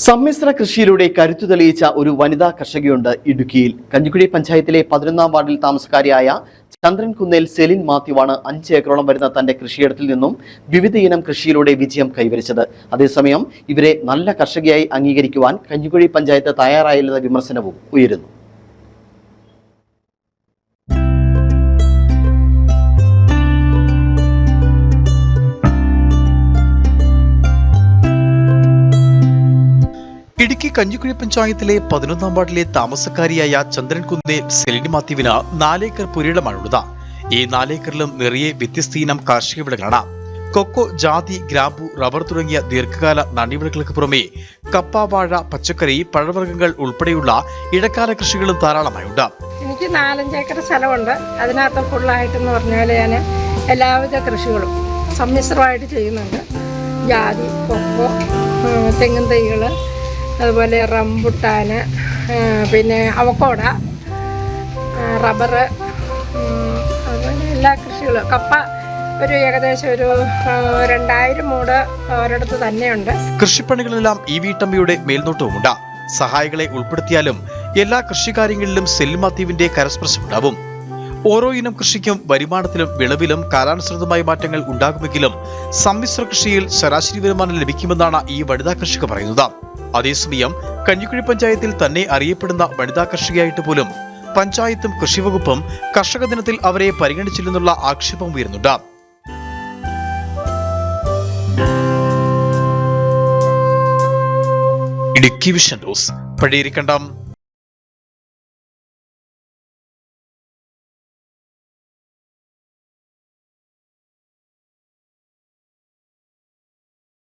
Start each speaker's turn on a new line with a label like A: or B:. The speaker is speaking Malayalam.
A: സമ്മിശ്ര കൃഷിയിലൂടെ കരുത്തു തെളിയിച്ച ഒരു വനിതാ കർഷകയുണ്ട് ഇടുക്കിയിൽ. കഞ്ഞിക്കുഴി പഞ്ചായത്തിലെ പതിനൊന്നാം വാർഡിൽ താമസക്കാരിയായ ചന്ദ്രൻ കുന്നേൽ സെലിൻ മാത്യുവാണ് അഞ്ച് ഏക്കറോളം വരുന്ന തന്റെ കൃഷിയിടത്തിൽ നിന്നും വിവിധ ഇനം കൃഷിയിലൂടെ വിജയം കൈവരിച്ചത്. അതേസമയം ഇവരെ നല്ല കർഷകയായി അംഗീകരിക്കുവാൻ കഞ്ഞിക്കുഴി പഞ്ചായത്ത് തയ്യാറായില്ലെന്ന വിമർശനവും ഉയരുന്നു.
B: ഇടുക്കി കഞ്ഞിക്കുഴി പഞ്ചായത്തിലെ പതിനൊന്നാം വാർഡിലെ താമസക്കാരിയായ ചന്ദ്രൻ കുന്നേ സെലിനി മാത്യുവിന് നാലേക്കർ പുരയിടമാണുള്ളത്. ഈ നാലേക്കറിലും നിറയെ വ്യത്യസ്തയിനം കാർഷിക വിളകളാണ്. കൊക്കോ ജാതി ഗ്രാമ്പു റബ്ബർ തുടങ്ങിയ ദീർഘകാല നടിവിളകൾക്ക് പുറമെ കപ്പ വാഴ പച്ചക്കറി പഴവർഗങ്ങൾ ഉൾപ്പെടെയുള്ള ഇടക്കാല കൃഷികളും ധാരാളമായുണ്ട്.
C: എനിക്ക് നാലഞ്ചേക്കർ സ്ഥലമുണ്ട്. അതിനകത്ത് ഫുള്ളായിട്ടെന്ന് പറഞ്ഞാൽ ഞാൻ എല്ലാവിധ കൃഷികളും സമ്മിശ്രമായിട്ട് ചെയ്യുന്നുണ്ട്. ജാതി കൊക്കോ തെങ്ങിൻ തൈകൾ അതുപോലെ റംബുട്ടാന് പിന്നെ അവക്കോട റബ്ബറ് അതുപോലെ എല്ലാ കൃഷികളും. കപ്പ ഒരു ഏകദേശം ഒരു രണ്ടായിരം മൂട് ഒരിടത്ത് തന്നെയുണ്ട്.
B: കൃഷിപ്പണികളെല്ലാം ഈ വീട്ടമ്മയുടെ മേൽനോട്ടവുമുണ്ട്. സഹായികളെ ഉൾപ്പെടുത്തിയാലും എല്ലാ കൃഷികാര്യങ്ങളിലും സെൽമാത്യുവിന്റെ കരസ്പർശമുണ്ടാവും ഓരോ ഇനം കൃഷിക്കും വരുമാനത്തിലും വിളവിലും കാലാനുസൃതമായ മാറ്റങ്ങൾ ഉണ്ടാകുമെങ്കിലും സമ്മിശ്ര കൃഷിയിൽ ശരാശരി വരുമാനം ലഭിക്കുമെന്നാണ് ഈ വനിതാ കൃഷിക്ക് പറയുന്നത്. അതേസമയം കഞ്ഞിക്കുഴി പഞ്ചായത്തിൽ തന്നെ അറിയപ്പെടുന്ന വനിതാ കർഷകയായിട്ട് പോലും പഞ്ചായത്തും കൃഷിവകുപ്പും കർഷക ദിനത്തിൽ അവരെ പരിഗണിച്ചില്ലെന്നുള്ള ആക്ഷേപം ഉയരുന്നുണ്ട്. Idukki vision news Pazhayarikkandam